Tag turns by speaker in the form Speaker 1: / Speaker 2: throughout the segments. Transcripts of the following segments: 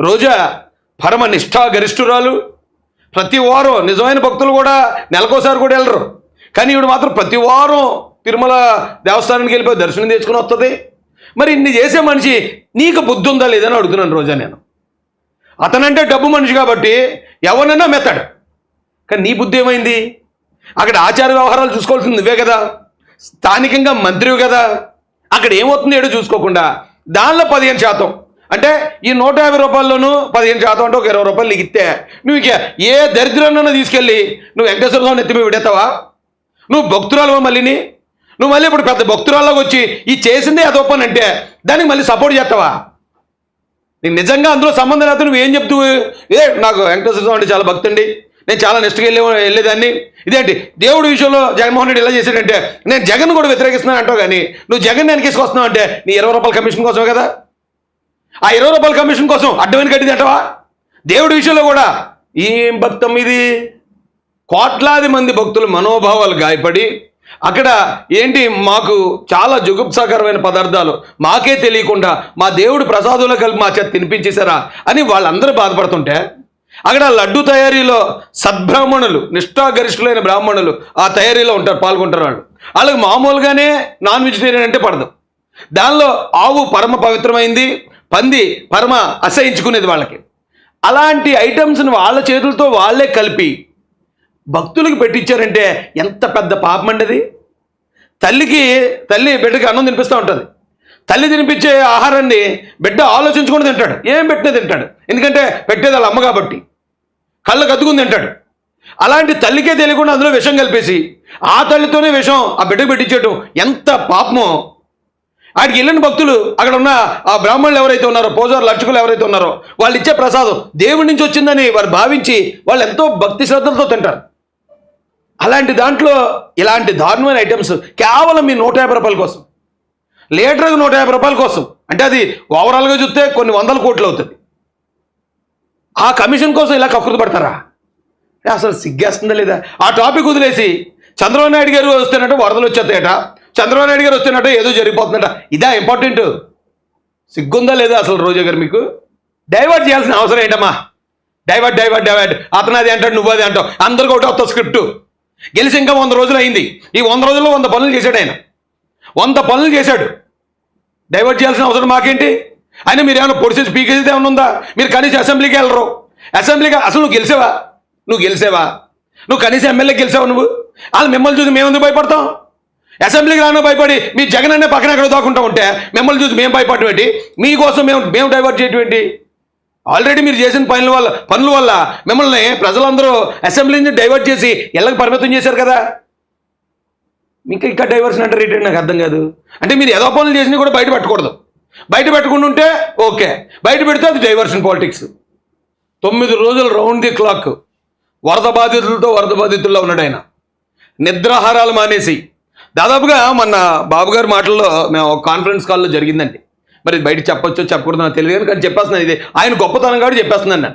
Speaker 1: రోజా పరమ నిష్ఠా గరిష్ఠురాలు. ప్రతి వారం నిజమైన భక్తులు కూడా నెలకోసారి కూడా వెళ్ళరు. కానీ ఈవిడ మాత్రం ప్రతి వారం తిరుమల దేవస్థానానికి వెళ్ళిపోయి దర్శనం తెచ్చుకుని వస్తుంది. మరి ఇన్ని చేసే మనిషి నీకు బుద్ధి ఉందా లేదని అడుగుతున్నాను రోజా నేను. అతనంటే డబ్బు మనిషి కాబట్టి ఎవరినైనా మెత్తాడు. కానీ నీ బుద్ధి ఏమైంది? అక్కడ ఆచార వ్యవహారాలు చూసుకోవాల్సింది నువ్వే కదా. స్థానికంగా మంత్రివి కదా. అక్కడ ఏమవుతుంది ఏడో చూసుకోకుండా దానిలో పదిహేను శాతం అంటే ఈ నూట యాభై రూపాయల్లోనూ పదిహేను శాతం అంటే ఒక ఇరవై రూపాయలు నీకు ఇస్తే నువ్వు ఇక ఏ దరిద్రాన్నైనా తీసుకెళ్ళి నువ్వు వెంకటేశ్వర స్వామిని ఎత్తి విడేస్తావా నువ్వు భక్తురాలువా మళ్ళీని? నువ్వు మళ్ళీ ఇప్పుడు పెద్ద భక్తురాల్లోకి వచ్చి ఈ చేసిందే అది ఒప్పని అంటే దానికి మళ్ళీ సపోర్ట్ చేస్తావా? నీకు నిజంగా అందులో సంబంధం లేకపోతే నువ్వు ఏం చెప్తూ ఏ నాకు వెంకటేశ్వర స్వామి అంటే చాలా భక్తి అండి. నేను చాలా నెక్స్ట్కి వెళ్ళే వెళ్ళేదాన్ని. ఇదేంటి? దేవుడి విషయంలో జగన్మోహన్ రెడ్డి ఎలా చేశాడంటే నేను జగన్ కూడా వ్యతిరేకిస్తున్నాను అంటావు కానీ నువ్వు జగన్ వెనకేసుకొస్తున్నావు అంటే నీ ఇరవై రూపాయల కమిషన్ కోసమే కదా? ఆ ఇరవై రూపాయల కమిషన్ కోసం అడ్డమైన కట్టింది అంటవా? దేవుడి విషయంలో కూడా ఏం భక్తం ఇది? కోట్లాది మంది భక్తుల మనోభావాలు గాయపడి అక్కడ ఏంటి మాకు చాలా జుగుప్సాకరమైన పదార్థాలు మాకే తెలియకుండా మా దేవుడు ప్రసాదంలో కలిపి మా చేత తినిపించేశారా అని వాళ్ళందరూ బాధపడుతుంటే అక్కడ లడ్డు తయారీలో సద్బ్రాహ్మణులు నిష్ఠాగరిష్ఠులైన బ్రాహ్మణులు ఆ తయారీలో ఉంటారు పాల్గొంటారు వాళ్ళు. వాళ్ళకి మామూలుగానే నాన్ వెజిటేరియన్ అంటే పడదు. దానిలో ఆవు పరమ పవిత్రమైంది పంది పరమ అసహించుకునేది వాళ్ళకి. అలాంటి ఐటమ్స్ని వాళ్ళ చేతులతో వాళ్ళే కలిపి భక్తులకు పెట్టించారంటే ఎంత పెద్ద పాపం అండి అది? తల్లికి తల్లి బిడ్డకి అన్నం తినిపిస్తూ ఉంటుంది. తల్లి తినిపించే ఆహారాన్ని బిడ్డ ఆలోచించుకుని తింటాడు. ఏం పెట్టినా తింటాడు. ఎందుకంటే పెట్టేది వాళ్ళ అమ్మ కాబట్టి. కళ్ళకు అద్దుకుని తింటాడు. అలాంటి తల్లికే తెలియకుండా అందులో విషం కలిపేసి ఆ తల్లితోనే విషం ఆ బిడ్డకు పెట్టించేయటం ఎంత పాపమో ఆడికి వెళ్ళిన భక్తులు అక్కడ ఉన్న ఆ బ్రాహ్మణులు ఎవరైతే ఉన్నారో పూజారులు అర్చకులు ఎవరైతే ఉన్నారో వాళ్ళు ఇచ్చే ప్రసాదం దేవుడి నుంచి వచ్చిందని వారు భావించి వాళ్ళు ఎంతో భక్తి శ్రద్ధలతో తింటారు. అలాంటి దాంట్లో ఇలాంటి దారుణమైన ఐటమ్స్ కేవలం మీ నూట యాభై రూపాయల కోసం. లీటర్కి నూట యాభై రూపాయల కోసం. అంటే అది ఓవరాల్గా చూస్తే కొన్ని వందల కోట్లు అవుతుంది. ఆ కమిషన్ కోసం ఇలా కకృతి పడతారా? ఏ అసలు సిగ్గేస్తుందా లేదా? ఆ టాపిక్ వదిలేసి చంద్రబాబు నాయుడు గారు వస్తేనట్టు వరదలు వచ్చేస్తాయట. చంద్రబాబు నాయుడు గారు వచ్చినట్టు ఏదో జరిగిపోతుందట. ఇదా ఇంపార్టెంట్ సిగ్గుందా లేదా అసలు రోజా గారు మీకు? డైవర్ట్ చేయాల్సిన అవసరం ఏంటమ్మా? డైవర్ట్ డైవర్ట్ డైవర్ట్ అతను అది అంటాడు నువ్వు అది అంటావు. అందరికి ఒకటి వస్తావు స్క్రిప్ట్ గెలిచి ఇంకా వంద రోజులు అయింది. ఈ వంద రోజుల్లో వంద పనులు చేశాడు ఆయన. వంద పనులు చేశాడు. డైవర్ట్ చేయాల్సిన అవసరం మాకేంటి? అయినా మీరు ఏమైనా పొడిచేసి పీకేది ఏమైనా ఉందా? మీరు కనీసం అసెంబ్లీకి వెళ్ళరు. అసెంబ్లీకి అసలు నువ్వు గెలిచావా? నువ్వు గెలిచావా? నువ్వు కనీసం ఎమ్మెల్యే గెలిచావా నువ్వు? వాళ్ళు మిమ్మల్ని చూసి మేము ఎందుకు భయపడతాం? అసెంబ్లీకి రాను భయపడి మీ జగన్ అనే పక్కన ఎక్కడ దాక్కుంటా ఉంటే మిమ్మల్ని చూసి మేము భయపడటం ఏంటి? మీకోసం మేము మేము డైవర్ట్ చేయటం ఏంటి? ఆల్రెడీ మీరు చేసిన పనుల వల్ల పనుల వల్ల మిమ్మల్ని ప్రజలందరూ అసెంబ్లీ నుంచి డైవర్ట్ చేసి ఎల్లకి పరిమితం చేశారు కదా? ఇంకా ఇంకా డైవర్షన్ అంటే రేట్ నాకు అర్థం కాదు. అంటే మీరు ఏదో పనులు చేసినా కూడా బయట పెట్టకూడదు. బయట పెట్టకుండా ఉంటే ఓకే. బయట పెడితే అది డైవర్షన్ పాలిటిక్స్ తొమ్మిది రోజులు రౌండ్ ది క్లాక్ వరద బాధితులతో వరద బాధితుల్లో ఉన్నాడు ఆయన. నిద్రాహారాలు మానేసి దాదాపుగా మొన్న బాబు గారి మాటల్లో మేము ఒక కాన్ఫరెన్స్ కాల్లో జరిగిందండి. మరి బయట చెప్పొచ్చో చెప్పకూడదు నాకు తెలియదు కానీ చెప్పేస్తున్నాను ఇది. ఆయన గొప్పతనం కాబట్టి చెప్పేస్తున్నాను నేను.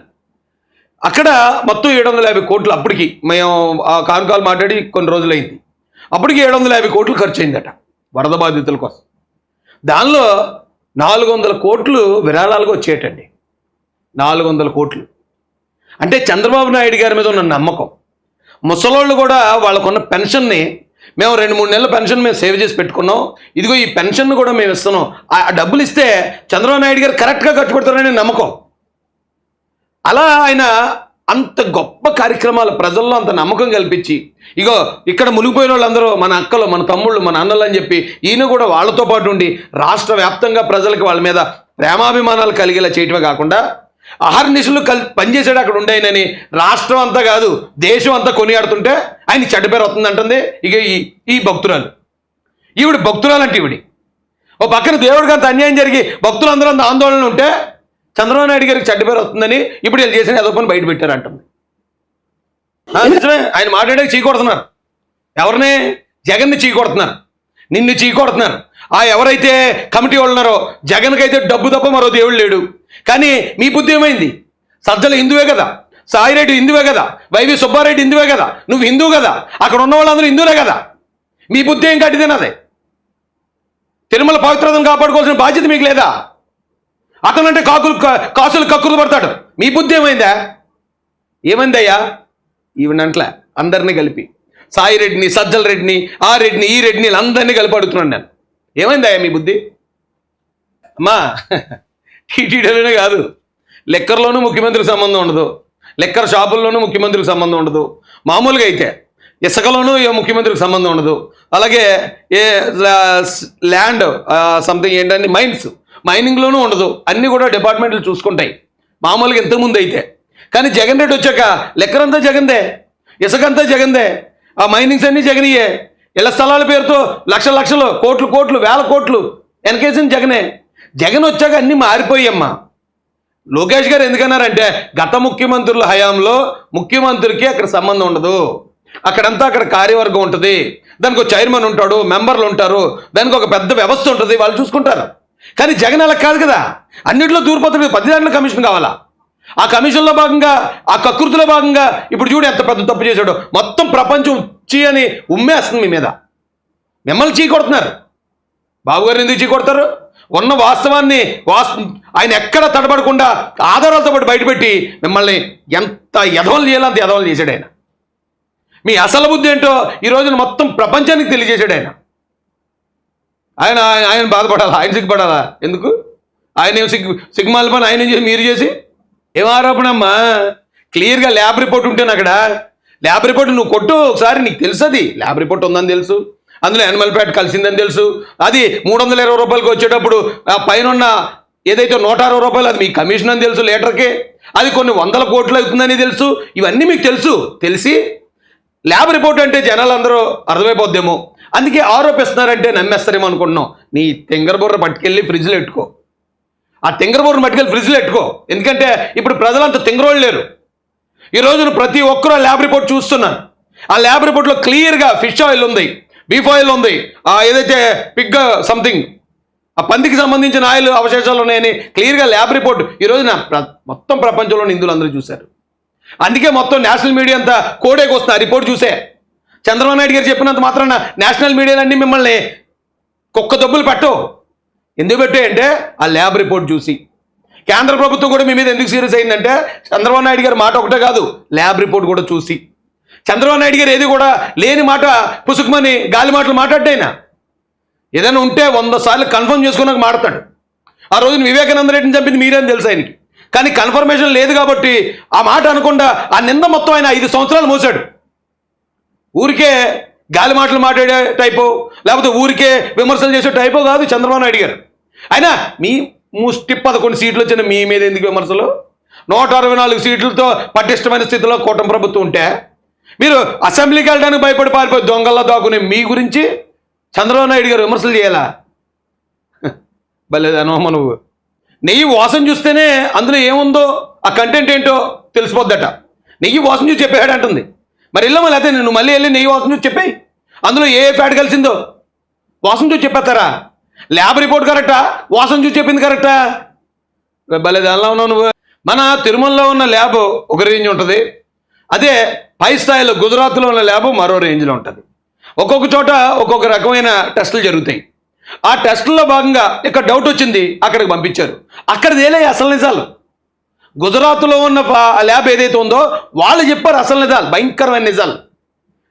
Speaker 1: అక్కడ మొత్తం ఏడు వందల యాభై కోట్లు అప్పటికి మేము ఆ కాన్ కాల్ మాట్లాడి కొన్ని రోజులైంది. అప్పటికి ఏడు వందల యాభై కోట్లు ఖర్చు అయిందట వరద బాధితుల కోసం. దానిలో నాలుగు వందల కోట్లు విరాళాలుగా వచ్చేటండి నాలుగు వందల కోట్లు. అంటే చంద్రబాబు నాయుడు గారి మీద ఉన్న నమ్మకం. ముసలోళ్ళు కూడా వాళ్ళకున్న పెన్షన్ని మేము రెండు మూడు నెలల పెన్షన్ మేము సేవ్ చేసి పెట్టుకున్నాం. ఇదిగో ఈ పెన్షన్ కూడా మేము ఇస్తున్నాం. ఆ డబ్బులు ఇస్తే చంద్రబాబు నాయుడు గారు కరెక్ట్గా ఖర్చు పెడతారనే నమ్మకం. అలా ఆయన అంత గొప్ప కార్యక్రమాలు ప్రజల్లో అంత నమ్మకం కల్పించి ఇగో ఇక్కడ మునిగిపోయిన వాళ్ళందరూ మన అక్కలు మన తమ్ముళ్ళు మన అన్నలు అని చెప్పి ఈయన కూడా వాళ్ళతో పాటు ఉండి రాష్ట్ర వ్యాప్తంగా ప్రజలకు వాళ్ళ మీద ప్రేమాభిమానాలు కలిగేలా చేయటమే కాకుండా అహర్నిశలు కల్ పనిచేసాడు అక్కడ ఉండేనని రాష్ట్రం అంతా కాదు దేశం అంతా కొనియాడుతుంటే ఆయన చెడ్డ పేరు వస్తుందంటుంది. ఇక ఈ ఈ భక్తురాలు. ఈవిడ భక్తురాలు అంటే ఈవిడి. ఓ పక్కన దేవుడికి అంత అన్యాయం జరిగి భక్తులందరూ అంత ఆందోళన ఉంటే చంద్రబాబు నాయుడు గారికి చెడ్డ పేరు వస్తుందని ఇప్పుడు వీళ్ళు చేసిన ఏదో పని బయట పెట్టారంటుంది. నిజమే. ఆయన మాట్లాడే చీకొడుతున్నారు ఎవరిని? జగన్ని చీకొడుతున్నారు నిన్ను చీకొడుతున్నారు ఆ ఎవరైతే కమిటీ వాళ్ళు ఉన్నారో జగన్కి అయితే డబ్బు తప్ప మరో దేవుడు లేడు. కానీ మీ బుద్ధి ఏమైంది? సజ్జలు హిందువే కదా. సాయిరెడ్డి హిందువే కదా. వైవి సుబ్బారెడ్డి హిందువే కదా. నువ్వు హిందువు కదా. అక్కడ ఉన్న వాళ్ళందరూ హిందువులే కదా. మీ బుద్ధి ఏం కట్టిదేనదే తిరుమల పవిత్రతను కాపాడుకోవాల్సిన బాధ్యత మీకు లేదా? అతనంటే కాకులు కాసులు కక్కులు పడతాడు. మీ బుద్ధి ఏమైందా? ఏమైందయ్యా? ఈవెనంట్ల అందరినీ కలిపి. సాయి రెడ్డిని సజ్జల రెడ్డిని ఆ రెడ్డిని ఈ రెడ్డిని అందరినీ కలిపి అడుగుతున్నాను నేను. ఏమైందయ్యా మీ బుద్ధి? అమ్మా టీటీడీలోనే కాదు. లెక్కర్లోనూ ముఖ్యమంత్రికి సంబంధం ఉండదు. లెక్కర్ షాపుల్లోనూ ముఖ్యమంత్రికి సంబంధం ఉండదు. మామూలుగా అయితే ఇసుకలోనూ ఏ ముఖ్యమంత్రికి సంబంధం ఉండదు. అలాగే ఏ ల్యాండ్ సంథింగ్ ఏంటంటే మైన్స్ మైనింగ్లోనూ ఉండదు. అన్నీ కూడా డిపార్ట్మెంట్లు చూసుకుంటాయి. మామూలుగా ఇంతకుముందు అయితే. కానీ జగన్ రెడ్డి వచ్చాక లెక్కరంతా జగందే. ఇసుకంతా జగందే. ఆ మైనింగ్స్ అన్నీ జగనియే. ఇళ్ళ స్థలాల పేరుతో లక్ష లక్షలు కోట్లు కోట్లు వేల కోట్లు వెనకేసిన జగనే. జగన్ వచ్చాక అన్నీ మారిపోయమ్మా లోకేష్ గారు ఎందుకన్నారంటే గత ముఖ్యమంత్రుల హయాంలో ముఖ్యమంత్రికి అక్కడ సంబంధం ఉండదు. అక్కడంతా అక్కడ కార్యవర్గం ఉంటుంది. దానికి ఒక చైర్మన్ ఉంటాడు మెంబర్లు ఉంటారు. దానికి ఒక పెద్ద వ్యవస్థ ఉంటుంది వాళ్ళు చూసుకుంటారు. కానీ జగన్ అలా కాదు కదా. అన్నింటిలో దూరిపోతాడు పది దాంట్లో కమిషన్ కావాలా? ఆ కమిషన్లో భాగంగా ఆ కకృతిలో భాగంగా ఇప్పుడు చూడు ఎంత పెద్ద తప్పు చేశాడో. మొత్తం ప్రపంచం చీ అని ఉమ్మేస్తుంది మీ మీద. మిమ్మల్ని చీ కొడుతున్నారు. బాబు గారిని ఎందుకు చీ కొడతారు? ఉన్న వాస్తవాన్ని వాస్ ఆయన ఎక్కడ తడబడకుండా ఆధారాలతో పాటు బయటపెట్టి మిమ్మల్ని ఎంత ఎదవలు చేయాలంత యధవలు ఎదవలు చేశాడు ఆయన. మీ అసలు బుద్ధి ఏంటో ఈ రోజున మొత్తం ప్రపంచానికి తెలియజేశాడు ఆయన. ఆయన ఆయన- బాధపడాలా? ఆయన సిగ్గుపడాలా? ఎందుకు? ఆయన ఏం సిగ్గు సిగ్మాల పని ఆయన చేసి మీరు చేసి? ఏం ఆరోపణ అమ్మా? క్లియర్గా ల్యాబ్ రిపోర్ట్ ఉంటేనే అక్కడ ల్యాబ్ రిపోర్ట్ నువ్వు కొట్టు ఒకసారి నీకు తెలుసు అది ల్యాబ్ రిపోర్ట్ ఉందని తెలుసు. అందులో యానిమల్ ఫ్యాట్ కలిసిందని తెలుసు. అది మూడు వందల ఇరవై రూపాయలకి వచ్చేటప్పుడు ఆ పైన ఏదైతే నూట అరవై రూపాయలు అది మీ కమిషన్ అని తెలుసు లీటర్కి అది కొన్ని వందల కోట్లు అవుతుందని తెలుసు. ఇవన్నీ మీకు తెలుసు. తెలిసి ల్యాబ్ రిపోర్ట్ అంటే జనాలు అందరూ అర్థమైపోద్దేమో. అందుకే ఆరోపిస్తున్నారంటే నమ్మేస్తారేమో అనుకుంటున్నాం. నీ తెంగరబుర్ర పట్టుకెళ్ళి ఫ్రిడ్జ్లో పెట్టుకో. ఆ తెంగరబుర్రను పట్టుకెళ్ళి ఫ్రిడ్జ్లో పెట్టుకో. ఎందుకంటే ఇప్పుడు ప్రజలంతా తెంగరోళ్ళు లేరు. ఈ రోజున ప్రతి ఒక్కరూ ఆ ల్యాబ్ రిపోర్ట్ చూస్తున్నారు. ఆ ల్యాబ్ రిపోర్ట్లో క్లియర్గా ఫిష్ ఆయిల్ ఉంది. బీఫ్ ఆయిల్ ఉంది. ఆ ఏదైతే పిగ్ సంథింగ్ ఆ పందికి సంబంధించిన ఆయిల్ అవశేషాలు ఉన్నాయని క్లియర్గా ల్యాబ్ రిపోర్ట్ ఈ రోజున మొత్తం ప్రపంచంలోని హిందువులు అందరూ చూశారు. అందుకే మొత్తం నేషనల్ మీడియా అంతా కోడేకి వస్తుంది ఆ రిపోర్ట్ చూసే. చంద్రబాబు నాయుడు గారు చెప్పినంత మాత్రాన నేషనల్ మీడియాలన్నీ మిమ్మల్ని కుక్క దబ్బులు పెట్టవు. ఎందుకు పెట్టాయంటే ఆ ల్యాబ్ రిపోర్ట్ చూసి. కేంద్ర ప్రభుత్వం కూడా మీ మీద ఎందుకు సీరియస్ అయిందంటే చంద్రబాబు నాయుడు గారి మాట ఒకటే కాదు ల్యాబ్ రిపోర్ట్ కూడా చూసి. చంద్రబాబు నాయుడు గారు ఏది కూడా లేని మాట పుసుకుమని గాలి మాటలు మాట్లాడ్డాయినా ఏదైనా ఉంటే వంద సార్లు కన్ఫర్మ్ చేసుకున్నాక మాడతాడు ఆ రోజున వివేకానంద రెడ్డిని చంపింది మీరేం తెలుసు ఆయనకి. కానీ కన్ఫర్మేషన్ లేదు కాబట్టి ఆ మాట అనకుండా ఆ నింద మొత్తం ఆయన ఐదు సంవత్సరాలు మోసాడు. ఊరికే గాలి మాటలు మాట్లాడే టైపో లేకపోతే ఊరికే విమర్శలు చేసే టైపో కాదు చంద్రబాబు నాయుడు గారు. అయినా మీ ముష్టి పదకొండు సీట్లు వచ్చిన మీ మీద ఎందుకు విమర్శలు? నూట అరవై నాలుగు సీట్లతో పటిష్టమైన స్థితిలో కూటమి ప్రభుత్వం ఉంటే మీరు అసెంబ్లీకి వెళ్ళడానికి భయపడి పారిపోయి దొంగల్లో దాక్కునే మీ గురించి చంద్రబాబు నాయుడు గారు విమర్శలు చేయాలా? భలే అనోమ నువ్వు నెయ్యి వాసన చూస్తేనే అందులో ఏముందో ఆ కంటెంట్ ఏంటో తెలిసిపోద్దట. నెయ్యి వాసన చూసి చెప్పాడు అంటుంది. మరి ఇల్లమ్మ లేకపోతే నువ్వు మళ్ళీ వెళ్ళి నెయ్యి వాసన చూసి చెప్పాయి. అందులో ఏ ఫ్యాట్ కలిసిందో. వాసన చూసి చెప్పేస్తారా? ల్యాబ్ రిపోర్ట్ కరెక్టా? వాసన చూసి చెప్పింది కరెక్టా? భలే దానిలో ఉన్నావు నువ్వు. మన తిరుమలలో ఉన్న ల్యాబ్ ఒక రేంజ్ ఉంటుంది. అదే పై స్థాయిలో గుజరాత్లో ఉన్న ల్యాబ్ మరో రేంజ్లో ఉంటుంది. ఒక్కొక్క చోట ఒక్కొక్క రకమైన టెస్టులు జరుగుతాయి. ఆ టెస్టుల్లో భాగంగా ఇక్కడ డౌట్ వచ్చింది అక్కడికి పంపించారు. అక్కడ తేలే అసలు నిజాలు? గుజరాత్లో ఉన్న ల్యాబ్ ఏదైతే ఉందో వాళ్ళు చెప్పారు అసలు నిజాలు భయంకరమైన నిజాలు.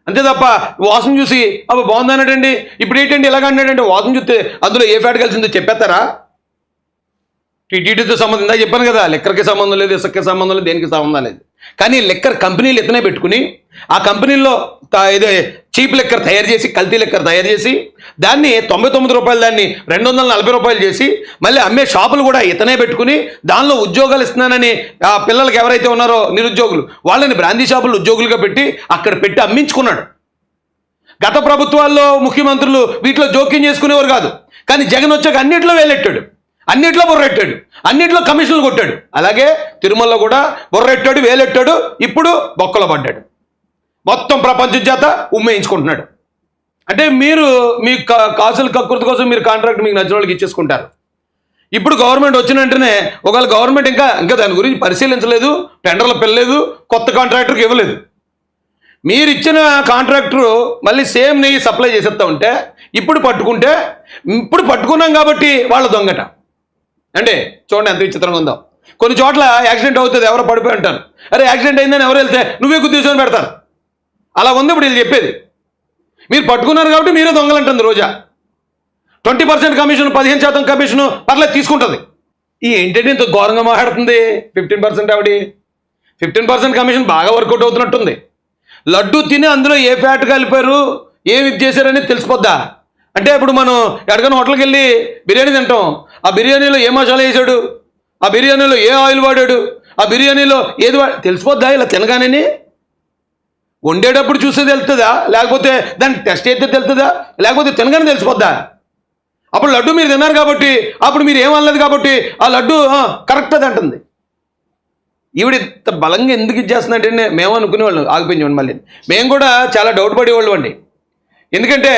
Speaker 1: అంతే తప్ప వాసన చూసి అబ్బా బాగుంది అన్నాడండి ఇప్పుడు ఏంటండి ఇలాగ అన్నాడంటే వాసన చూస్తే అందులో ఏ ఫ్యాట్ కలిసిందో చెప్పేస్తారా? టీటీడీతో సంబంధం ఇందా చెప్పాను కదా లెక్కర్కి సంబంధం లేదు ఇసుకకి సంబంధం లేదు దేనికి సంబంధం లేదు. కానీ లెక్కర్ కంపెనీలు ఎత్తనే పెట్టుకుని ఆ కంపెనీల్లో త- ఇదే చీప్ లెక్కర్ తయారు చేసి కల్తీ లెక్కర్ తయారు చేసి దాన్ని తొంభై తొమ్మిది రూపాయలు దాన్ని రెండు వందల నలభై రూపాయలు చేసి మళ్ళీ అమ్మే షాపులు కూడా ఇతనే పెట్టుకుని దానిలో ఉద్యోగాలు ఇస్తున్నానని ఆ పిల్లలకి ఎవరైతే ఉన్నారో నిరుద్యోగులు వాళ్ళని బ్రాందీ షాపులు ఉద్యోగులుగా పెట్టి అక్కడ పెట్టి అమ్మించుకున్నాడు. గత ప్రభుత్వాల్లో ముఖ్యమంత్రులు వీటిలో జోక్యం చేసుకునేవారు కాదు. కానీ జగన్ వచ్చాక అన్నిట్లో వేలెట్టాడు. అన్నిట్లో బుర్రెట్టాడు. అన్నిట్లో కమిషన్లు కొట్టాడు. అలాగే తిరుమలలో కూడా బుర్రెట్టాడు వేలెట్టాడు ఇప్పుడు బొక్కలో పడ్డాడు. మొత్తం ప్రపంచం చేత ఉమ్మేయించుకుంటున్నాడు. అంటే మీరు మీ కాసుల కకృతి కోసం మీరు కాంట్రాక్ట్ మీకు నచ్చిన వాళ్ళకి ఇచ్చేసుకుంటారు. ఇప్పుడు గవర్నమెంట్ వచ్చిన వెంటనే ఒకవేళ గవర్నమెంట్ ఇంకా ఇంకా దాని గురించి పరిశీలించలేదు టెండర్లు పెళ్ళలేదు కొత్త కాంట్రాక్టర్కి ఇవ్వలేదు. మీరు ఇచ్చిన కాంట్రాక్టర్ మళ్ళీ సేమ్ నెయ్యి సప్లై చేసేస్తా ఉంటే ఇప్పుడు పట్టుకుంటే ఇప్పుడు పట్టుకున్నాం కాబట్టి వాళ్ళ దొంగట. అంటే చూడండి ఎంత విచిత్రంగా ఉందో. కొన్ని చోట్ల యాక్సిడెంట్ అవుతుంది ఎవరో పడిపోయి ఉంటారు. అరే యాక్సిడెంట్ అయిందని ఎవరు వెళ్తే నువ్వే గుద్దేసుకొని పెడతారు. అలా ఉంది ఇప్పుడు వీళ్ళు చెప్పేది. మీరు పట్టుకున్నారు కాబట్టి మీరే దొంగలంటుంది రోజా. ట్వంటీ పర్సెంట్ కమిషన్ పదిహేను శాతం కమిషన్ పర్లేదు తీసుకుంటుంది. ఈ ఏంటంటే ఇంత ఘోరంగా మాట్లాడుతుంది? ఫిఫ్టీన్ పర్సెంట్ ఆవిడ. ఫిఫ్టీన్ పర్సెంట్ కమిషన్ బాగా వర్కౌట్ అవుతున్నట్టుంది. లడ్డు తిని అందులో ఏ ఫ్యాట్ కలిపారు ఏమి ఇది చేశారని తెలిసిపోద్దా? అంటే ఇప్పుడు మనం ఎక్కడికైనా హోటల్కి వెళ్ళి బిర్యానీ తింటాం. ఆ బిర్యానీలో ఏ మసాలా వేసాడు? ఆ బిర్యానీలో ఏ ఆయిల్ వాడాడు? ఆ బిర్యానీలో ఏది వా తెలిసిపోద్దా? ఇలా తినగానే వండేటప్పుడు చూస్తే తెలుస్తుందా? లేకపోతే దాన్ని టెస్ట్ అయితే తెలుస్తుందా లేకపోతే తినగానే తెలిసిపోద్దా? అప్పుడు లడ్డు మీరు తిన్నారు కాబట్టి అప్పుడు మీరు ఏమనలేదు కాబట్టి ఆ లడ్డు కరెక్ట్ అది అంటుంది. ఈవిడ ఇంత బలంగా ఎందుకు ఇచ్చేస్తుందంటే మేము అనుకునేవాళ్ళం ఆగిపోయింది మళ్ళీ. మేము కూడా చాలా డౌట్ పడేవాళ్ళం అండి. ఎందుకంటే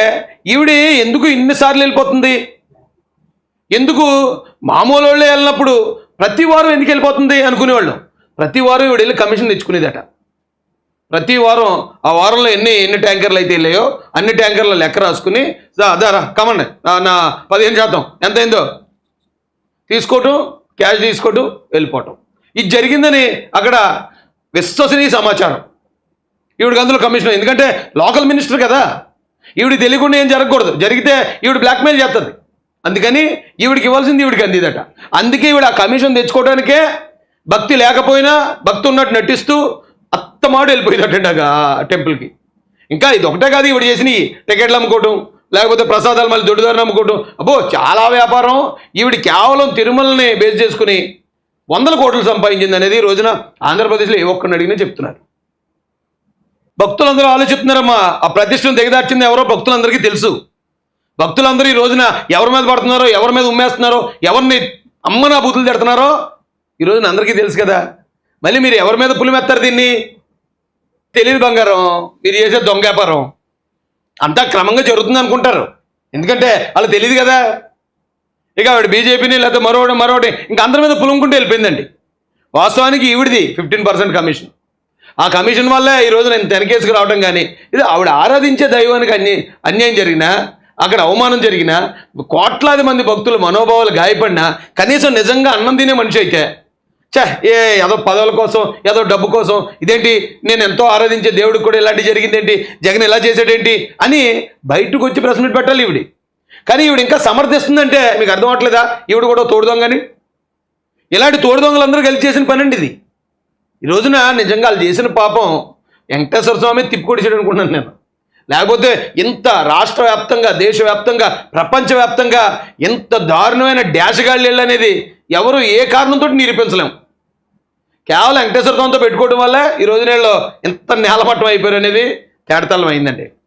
Speaker 1: ఈవిడ ఎందుకు ఇన్నిసార్లు వెళ్ళిపోతుంది? ఎందుకు మామూలు వాళ్ళే వెళ్ళినప్పుడు ప్రతి వారం ఎందుకు వెళ్ళిపోతుంది అనుకునేవాళ్ళం. ప్రతి వారం ఈవిడ వెళ్ళి కమిషన్ తెచ్చుకునేదట. ప్రతి వారం ఆ వారంలో ఎన్ని ఎన్ని ట్యాంకర్లు అయితే వెళ్ళాయో అన్ని ట్యాంకర్ల లెక్క రాసుకుని అదారా కమండి నా నా పదిహేను శాతం ఎంత అయిందో? తీసుకోవటం క్యాష్ తీసుకోవటం వెళ్ళిపోవటం. ఇది జరిగిందని అక్కడ విశ్వసనీయ సమాచారం. ఈవిడికి అందులో కమిషన్ ఎందుకంటే లోకల్ మినిస్టర్ కదా. ఈవిడ తెలియకుండా ఏం జరగకూడదు. జరిగితే ఈవిడ బ్లాక్మెయిల్ చేస్తుంది అందుకని ఈవిడికి ఇవ్వాల్సింది ఈవిడికి అందిదట. అందుకే ఈవిడ ఆ కమిషన్ తెచ్చుకోవడానికే భక్తి లేకపోయినా భక్తి ఉన్నట్టు నటిస్తూ అత్తమాడు వెళ్ళిపోయిందట ఆ టెంపుల్కి. ఇంకా ఇది ఒకటే కాదు ఈవిడ చేసినవి టికెట్లు అమ్ముకోవటం లేకపోతే ప్రసాదాలు మళ్ళీ దొడ్డుదారిని అమ్ముకోవటం. అబ్బో చాలా వ్యాపారం. ఈవిడ కేవలం తిరుమలని బేస్ చేసుకుని వందల కోట్లు సంపాదించింది అనేది ఈ రోజున ఆంధ్రప్రదేశ్లో ఏ ఒక్కరిని అడిగినా చెప్తున్నారు. భక్తులందరూ ఆలోచిస్తున్నారమ్మా ఆ ప్రతిష్టను దిగదార్చింది ఎవరో భక్తులందరికీ తెలుసు. భక్తులందరూ ఈ రోజున ఎవరి మీద పడుతున్నారో ఎవరి మీద ఉమ్మేస్తున్నారో ఎవరిని అమ్మనా బూతులు తిడుతున్నారో ఈ రోజున అందరికీ తెలుసు కదా. మళ్ళీ మీరు ఎవరి మీద పులిమెత్తారు దీన్ని? తెలియదు బంగారం మీరు చేసే దొంగ వ్యాపారం. అంతా క్రమంగా జరుగుతుంది అనుకుంటారు. ఎందుకంటే వాళ్ళు తెలియదు కదా. ఇక ఆవిడ బీజేపీని లేకపోతే మరోటి మరోటి ఇంకా అందరి మీద పులుముకుంటూ వెళ్ళిపోయిందండి. వాస్తవానికి ఈవిడిది ఫిఫ్టీన్ పర్సెంట్ కమిషన్. ఆ కమిషన్ వల్లే ఈ రోజు నేను తెనకేసుకు రావడం కానీ ఇది ఆవిడ ఆరాధించే దైవానికి అన్య అన్యాయం జరిగినా అక్కడ అవమానం జరిగినా కోట్లాది మంది భక్తులు మనోభావాలు గాయపడినా కనీసం నిజంగా అన్నం తినే మనిషి అయితే చే ఏ ఏదో పదవుల కోసం ఏదో డబ్బు కోసం ఇదేంటి నేను ఎంతో ఆరాధించే దేవుడికి కూడా ఇలాంటి జరిగిందేంటి జగన్ ఇలా చేసాడేంటి అని బయటకు వచ్చి ప్రెస్ మీట్ పెట్టాలి ఈవిడి. కానీ ఈవిడ ఇంకా సమర్థిస్తుందంటే మీకు అర్థం అవట్లేదా? ఈవిడ కూడా తోడుదొంగని ఇలాంటి తోడుదొంగలందరూ కలిసి చేసిన పనండి ఇది. ఈ రోజున నిజంగా వాళ్ళు చేసిన పాపం వెంకటేశ్వర స్వామి తిప్పుకొడిచాడు అనుకుంటున్నాను నేను. లేకపోతే ఇంత రాష్ట్ర వ్యాప్తంగా దేశవ్యాప్తంగా ప్రపంచవ్యాప్తంగా ఇంత దారుణమైన డ్యాషగాళ్ళు అనేది ఎవరు ఏ కారణంతో నిరూపించలేము కేవలం వెంకటేశ్వర స్వామితో పెట్టుకోవడం వల్ల ఈ రోజు నేళ్ళు ఇంత నేలమట్టం అయిపోయారు అనేది తేడతలం అయిందండి.